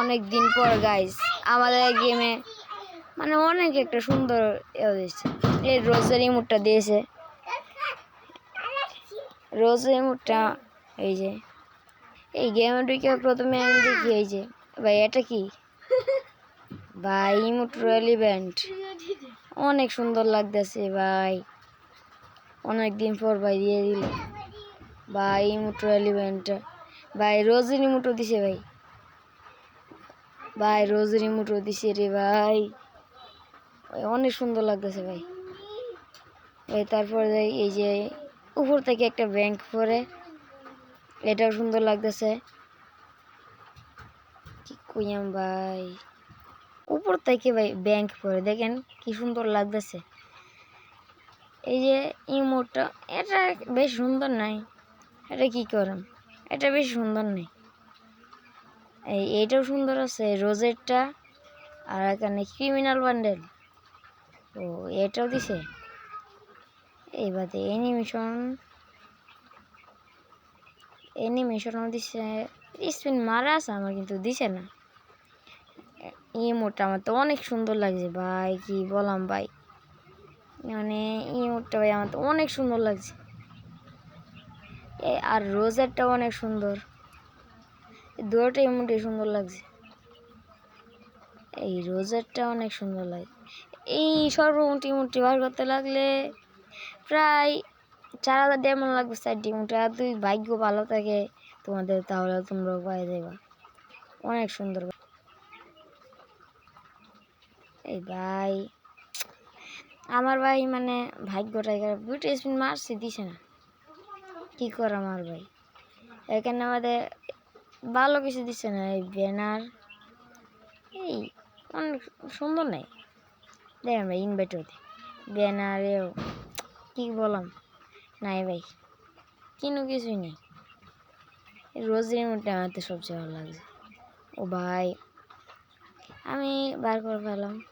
অনেক দিন পর গাইস আমাদের গেমে মানে অনেক একটা সুন্দর দিয়েছে এই রোজের ইমুটটা দিয়েছে। রোজের ইমুটটা এই যে, এই গেমে ঢুকে প্রথমে আমি দেখি, এই যে, ভাই, এটা কি? ভাই ইমুট রয়্যাল ইভেন্ট অনেক সুন্দর লাগতেছে, ভাই। অনেক দিন পর ভাই দিয়ে দিল। ভাই ইমুট রয়্যাল ইভেন্ট ভাই রোজের ইমুটও দিছে, ভাই। ভাই রোজের ইমুটও দিছে রে ভাই। অনেক সুন্দর লাগতেছে ভাই। ভাই, তারপরে এই যে উপর থেকে একটা ব্যাংক পরে এটাও সুন্দর লাগতেছে। কি কইয়াম ভাই? উপর থেকে ভাই ব্যাংক পরে দেখেন কি সুন্দর লাগতেছে। এই যে ইমোটটা এটা বেশ সুন্দর নাই। এটা কি করাম? এটা বেশ সুন্দর নেই। এইটাও সুন্দর আছে, রোজেরটা আর এখানে ক্রিমিনাল বান্ডেল ও, এটাও দিছে? এই বাদে অ্যানিমেশন অ্যানিমেশনও দিছে। স্পিন মারা আছে আমার, কিন্তু দিছে না। ইমোটটা আমার তো অনেক সুন্দর লাগছে ভাই, কি বললাম ভাই। মানে ইমোটটা ভাই আমার তো অনেক সুন্দর লাগছে। আর রোজেরটা অনেক সুন্দর। দুটোটা ইমোটই সুন্দর লাগছে। এই রোজারটা অনেক সুন্দর লাগে। এই সর্বমোটি মুটি বার করতে লাগলে প্রায় চার হাজার ডেমন লাগবে চার ডিমুটি আর দুই ভাগ্য ভালো থাকে তোমাদের, তাহলে তোমরা পাই যাবা অনেক সুন্দর। এই ভাই, আমার ভাই মানে ভাগ্যটাই খারাপ দুটো স্পিন মারছি, দিছে না। কী কর আমার ভাই? এখানে আমাদের ভালো কিছু দিচ্ছে না, এই ব্যানার। এই, অনেক সুন্দর নেই। দেখেন ভাই ইনভার্টারতে ব্যানারেও, কী বললাম? নাই ভাই, কিনু কিছুই নেই। রোজের মধ্যে আমার তো সবচেয়ে ভালো লাগছে। ও ভাই, আমি বার করে ফেলাম